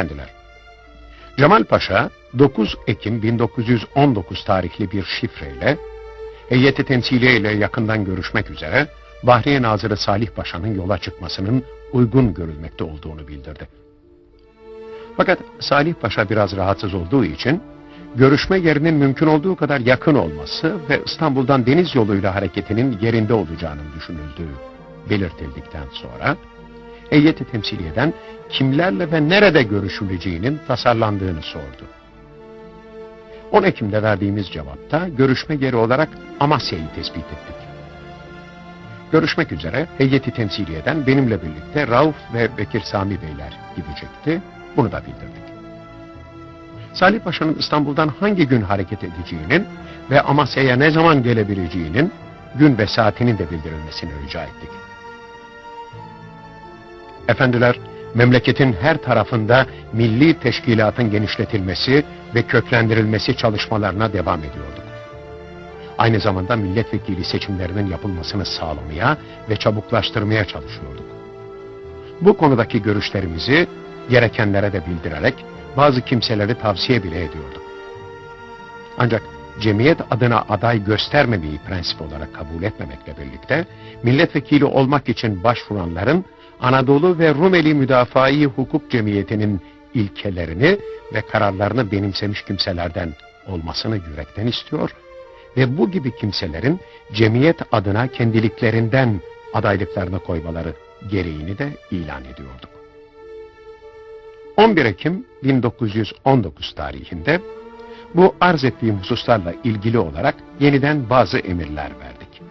Efendiler, Cemal Paşa 9 Ekim 1919 tarihli bir şifreyle heyeti temsiliye ile yakından görüşmek üzere Bahriye Nazırı Salih Paşa'nın yola çıkmasının uygun görülmekte olduğunu bildirdi. Fakat Salih Paşa biraz rahatsız olduğu için görüşme yerinin mümkün olduğu kadar yakın olması ve İstanbul'dan deniz yoluyla hareketinin yerinde olacağının düşünüldüğü belirtildikten sonra heyeti temsiliyeden kimlerle ve nerede görüşüleceğinin tasarlandığını sordu. 10 Ekim'de verdiğimiz cevapta görüşme yeri olarak Amasya'yı tespit ettik. Görüşmek üzere heyeti temsiliyeden benimle birlikte Rauf ve Bekir Sami Beyler gidecekti. Bunu da bildirdik. Salih Paşa'nın İstanbul'dan hangi gün hareket edeceğinin ve Amasya'ya ne zaman gelebileceğinin gün ve saatinin de bildirilmesini rica ettik. Efendiler, memleketin her tarafında milli teşkilatın genişletilmesi ve köklendirilmesi çalışmalarına devam ediyorduk. Aynı zamanda milletvekili seçimlerinin yapılmasını sağlamaya ve çabuklaştırmaya çalışıyorduk. Bu konudaki görüşlerimizi gerekenlere de bildirerek bazı kimseleri tavsiye bile ediyorduk. Ancak cemiyet adına aday göstermemeyi prensip olarak kabul etmemekle birlikte, milletvekili olmak için başvuranların Anadolu ve Rumeli Müdafaa-i Hukuk Cemiyeti'nin ilkelerini ve kararlarını benimsemiş kimselerden olmasını yürekten istiyor ve bu gibi kimselerin cemiyet adına kendiliklerinden adaylıklarını koymaları gereğini de ilan ediyorduk. 11 Ekim 1919 tarihinde bu arz ettiğim hususlarla ilgili olarak yeniden bazı emirler verdik.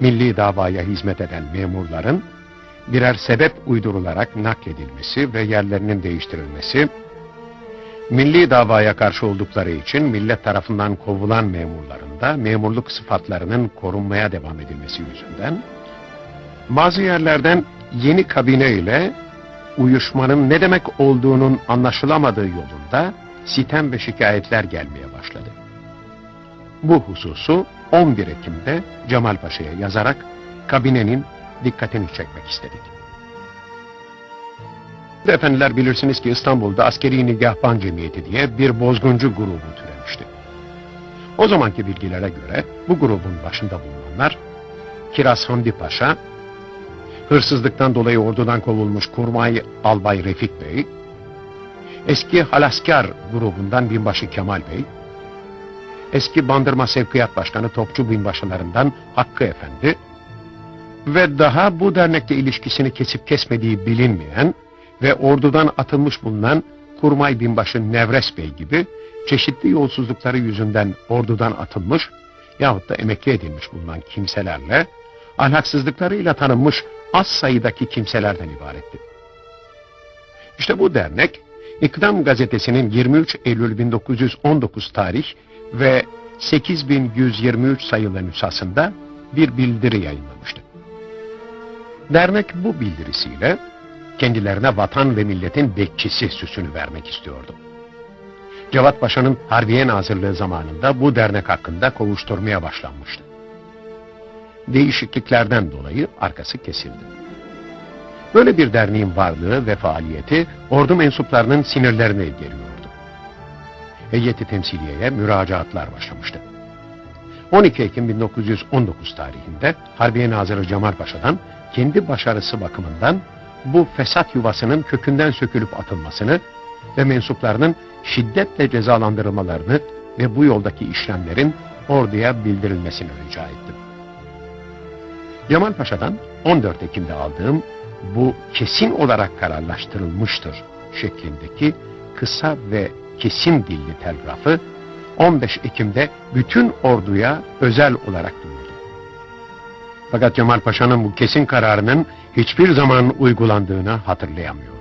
Milli davaya hizmet eden memurların birer sebep uydurularak nakledilmesi ve yerlerinin değiştirilmesi, milli davaya karşı oldukları için millet tarafından kovulan memurların da memurluk sıfatlarının korunmaya devam edilmesi yüzünden, bazı yerlerden yeni kabine ile uyuşmanın ne demek olduğunun anlaşılamadığı yolunda sitem ve şikayetler gelmeye başladı. Bu hususu 11 Ekim'de Cemal Paşa'ya yazarak kabinenin dikkatini çekmek istedik. Efendiler bilirsiniz ki İstanbul'da Askeri Nigahban Cemiyeti diye bir bozguncu grubu türemişti. O zamanki bilgilere göre bu grubun başında bulunanlar Kiraz Hamdi Paşa, hırsızlıktan dolayı ordudan kovulmuş Kurmay Albay Refik Bey, eski Halaskar grubundan Binbaşı Kemal Bey, eski Bandırma Sevkiyat Başkanı Topçu Binbaşılarından Hakkı Efendi ve daha bu dernekle ilişkisini kesip kesmediği bilinmeyen ve ordudan atılmış bulunan Kurmay Binbaşı Nevres Bey gibi çeşitli yolsuzlukları yüzünden ordudan atılmış yahut da emekli edilmiş bulunan kimselerle ahlaksızlıklarıyla tanınmış az sayıdaki kimselerden ibaretti. İşte bu dernek İkdam gazetesinin 23 Eylül 1919 tarih ve 8123 sayılı nüshasında bir bildiri yayınlamıştı. Dernek bu bildirisiyle kendilerine vatan ve milletin bekçisi süsünü vermek istiyordu. Cevat Paşa'nın Harbiye Nazırlığı zamanında bu dernek hakkında kovuşturmaya başlanmıştı. Değişikliklerden dolayı arkası kesildi. Böyle bir derneğin varlığı ve faaliyeti ordu mensuplarının sinirlerine geliyordu. Heyeti temsiliyeye müracaatlar başlamıştı. 12 Ekim 1919 tarihinde Harbiye Nazırı Cemal Paşa'dan kendi başarısı bakımından bu fesat yuvasının kökünden sökülüp atılmasını ve mensuplarının şiddetle cezalandırılmalarını ve bu yoldaki işlemlerin orduya bildirilmesini rica ettim. Cemal Paşa'dan 14 Ekim'de aldığım bu kesin olarak kararlaştırılmıştır şeklindeki kısa ve kesin dilli telgrafı 15 Ekim'de bütün orduya özel olarak duyurdu. Fakat Cemal Paşa'nın bu kesin kararının hiçbir zaman uygulandığını hatırlayamıyorum.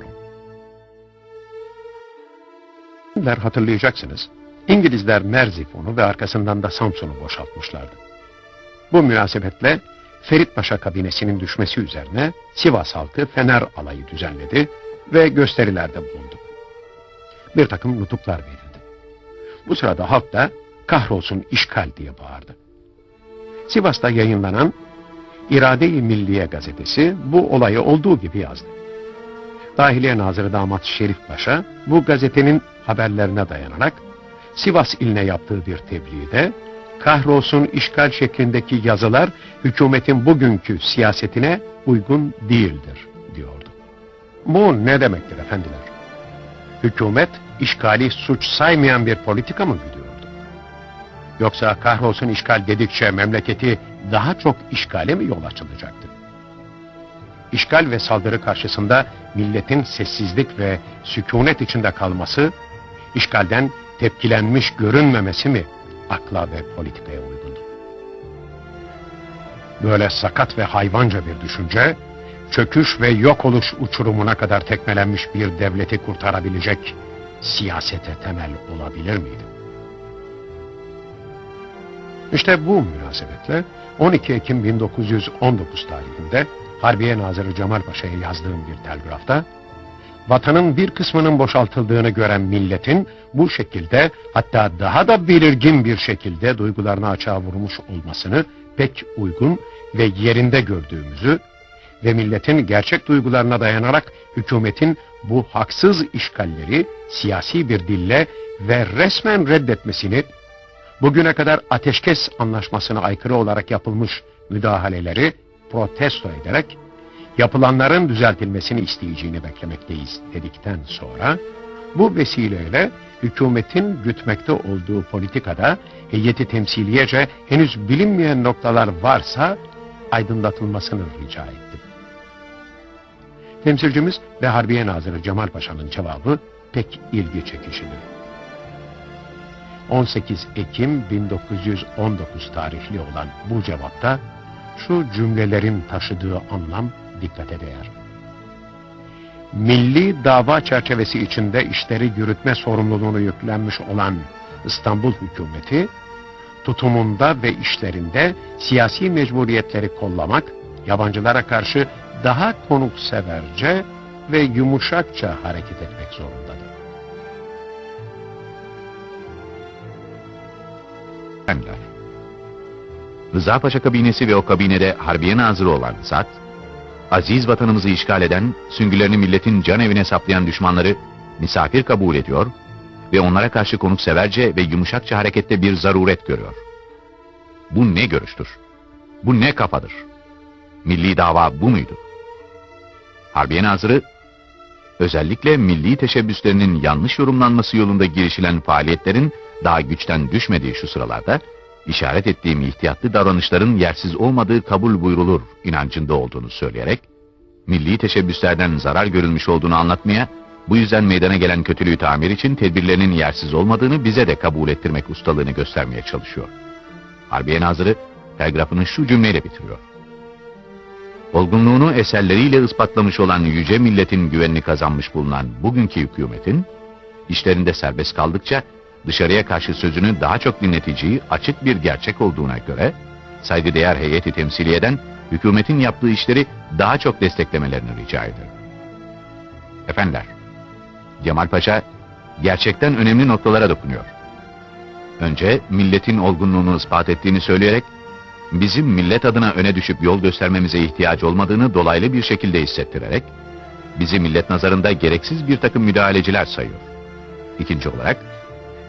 Hatırlayacaksınız. İngilizler Merzifon'u ve arkasından da Samsun'u boşaltmışlardı. Bu münasebetle Ferit Paşa kabinesinin düşmesi üzerine Sivas halkı Fener alayı düzenledi ve gösterilerde bulundu. Bir takım nutuklar verildi. Bu sırada halk da kahrolsun işgal diye bağırdı. Sivas'ta yayınlanan İrade-i Milliye gazetesi bu olayı olduğu gibi yazdı. Dahiliye Nazırı Damat Şerif Paşa bu gazetenin haberlerine dayanarak Sivas iline yaptığı bir tebliğde kahrolsun işgal şeklindeki yazılar hükümetin bugünkü siyasetine uygun değildir diyordu. Bu ne demektir efendiler? Hükümet işgali suç saymayan bir politika mı gidiyordu? Yoksa kahrolsun işgal dedikçe memleketi daha çok işgale mi yol açılacaktı? İşgal ve saldırı karşısında milletin sessizlik ve sükunet içinde kalması, işgalden tepkilenmiş görünmemesi mi akla ve politikaya uygundu? Böyle sakat ve hayvanca bir düşünce, çöküş ve yok oluş uçurumuna kadar tekmelenmiş bir devleti kurtarabilecek siyasete temel olabilir miydi? İşte bu münasebetle 12 Ekim 1919 tarihinde Harbiye Nazırı Cemal Paşa'ya yazdığım bir telgrafta vatanın bir kısmının boşaltıldığını gören milletin bu şekilde hatta daha da belirgin bir şekilde duygularını açığa vurmuş olmasını pek uygun ve yerinde gördüğümüzü ve milletin gerçek duygularına dayanarak hükümetin bu haksız işgalleri siyasi bir dille ve resmen reddetmesini, bugüne kadar ateşkes anlaşmasına aykırı olarak yapılmış müdahaleleri protesto ederek yapılanların düzeltilmesini isteyeceğini beklemekteyiz dedikten sonra bu vesileyle hükümetin gütmekte olduğu politikada heyeti temsiliyece henüz bilinmeyen noktalar varsa aydınlatılmasını rica ettim. Temsilcimiz ve Harbiye Nazırı Cemal Paşa'nın cevabı pek ilgi çekiciydi. 18 Ekim 1919 tarihli olan bu cevapta şu cümlelerin taşıdığı anlam dikkate değer. Milli dava çerçevesi içinde işleri yürütme sorumluluğunu yüklenmiş olan İstanbul hükümeti, tutumunda ve işlerinde siyasi mecburiyetleri kollamak, yabancılara karşı daha konukseverce ve yumuşakça hareket etmek zorundadır. Efendiler. Rıza Paşa kabinesi ve o kabinede Harbiye Nazırı olan zat, aziz vatanımızı işgal eden, süngülerini milletin can evine saplayan düşmanları misafir kabul ediyor ve onlara karşı konukseverce ve yumuşakça harekette bir zaruret görüyor. Bu ne görüştür? Bu ne kafadır? Milli dava bu muydu? Harbiye Nazırı, özellikle milli teşebbüslerinin yanlış yorumlanması yolunda girişilen faaliyetlerin daha güçten düşmediği şu sıralarda, işaret ettiğim ihtiyatlı davranışların yersiz olmadığı kabul buyrulur inancında olduğunu söyleyerek, milli teşebbüslerden zarar görülmüş olduğunu anlatmaya, bu yüzden meydana gelen kötülüğü tamir için tedbirlerinin yersiz olmadığını bize de kabul ettirmek ustalığını göstermeye çalışıyor. Harbiye Nazırı telgrafını şu cümleyle bitiriyor. Olgunluğunu eserleriyle ispatlamış olan yüce milletin güvenini kazanmış bulunan bugünkü hükümetin, işlerinde serbest kaldıkça dışarıya karşı sözünü daha çok dinleteceği açık bir gerçek olduğuna göre, saygıdeğer heyeti temsil eden hükümetin yaptığı işleri daha çok desteklemelerini rica ederim. Efendiler, Cemal Paşa gerçekten önemli noktalara dokunuyor. Önce milletin olgunluğunu ispat ettiğini söyleyerek, bizim millet adına öne düşüp yol göstermemize ihtiyacı olmadığını dolaylı bir şekilde hissettirerek, bizi millet nazarında gereksiz bir takım müdahaleciler sayıyor. İkinci olarak,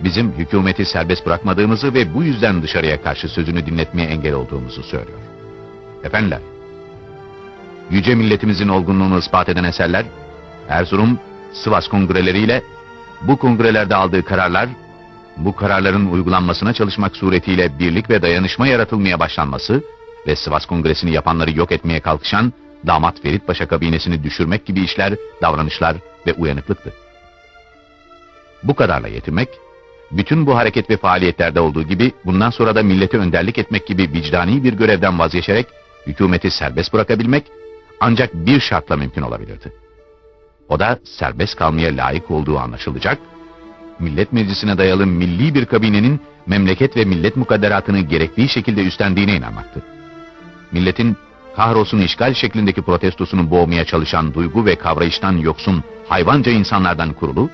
bizim hükümeti serbest bırakmadığımızı ve bu yüzden dışarıya karşı sözünü dinletmeye engel olduğumuzu söylüyor. Efendiler, yüce milletimizin olgunluğunu ispat eden eserler, Erzurum, Sivas kongreleriyle, bu kongrelerde aldığı kararlar, bu kararların uygulanmasına çalışmak suretiyle birlik ve dayanışma yaratılmaya başlanması ve Sivas Kongresi'ni yapanları yok etmeye kalkışan damat Ferit Paşa kabinesini düşürmek gibi işler, davranışlar ve uyanıklıktı. Bu kadarla yetinmek, bütün bu hareket ve faaliyetlerde olduğu gibi bundan sonra da millete önderlik etmek gibi vicdani bir görevden vazgeçerek hükümeti serbest bırakabilmek ancak bir şartla mümkün olabilirdi. O da serbest kalmaya layık olduğu anlaşılacak, Millet Meclisi'ne dayalı milli bir kabinenin memleket ve millet mukadderatını gerektiği şekilde üstlendiğine inanmaktı. Milletin kahrolsun işgal şeklindeki protestosunu boğmaya çalışan duygu ve kavrayıştan yoksun hayvanca insanlardan kurulu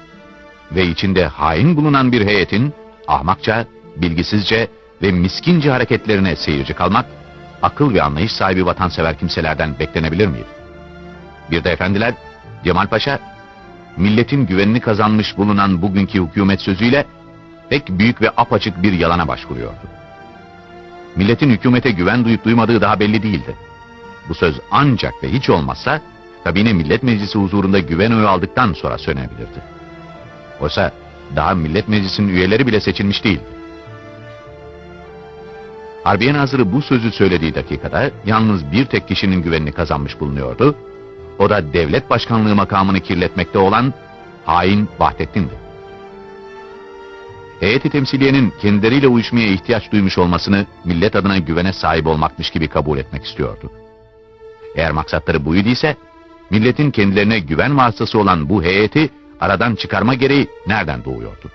ve içinde hain bulunan bir heyetin ahmakça, bilgisizce ve miskince hareketlerine seyirci kalmak, akıl ve anlayış sahibi vatansever kimselerden beklenebilir miydi? Bir de efendiler, Cemal Paşa milletin güvenini kazanmış bulunan bugünkü hükümet sözüyle pek büyük ve apaçık bir yalana başvuruyordu. Milletin hükümete güven duyup duymadığı daha belli değildi. Bu söz ancak ve hiç olmazsa kabine millet meclisi huzurunda güven oyu aldıktan sonra söylenebilirdi. Oysa daha millet meclisinin üyeleri bile seçilmiş değil. Harbiye Nazırı bu sözü söylediği dakikada yalnız bir tek kişinin güvenini kazanmış bulunuyordu. O da devlet başkanlığı makamını kirletmekte olan hain Vahdettin'di. Heyeti temsiliyenin kendileriyle uyuşmaya ihtiyaç duymuş olmasını millet adına güvene sahip olmakmış gibi kabul etmek istiyordu. Eğer maksatları buydu ise milletin kendilerine güven vasıtası olan bu heyeti aradan çıkarma gereği nereden doğuyordu?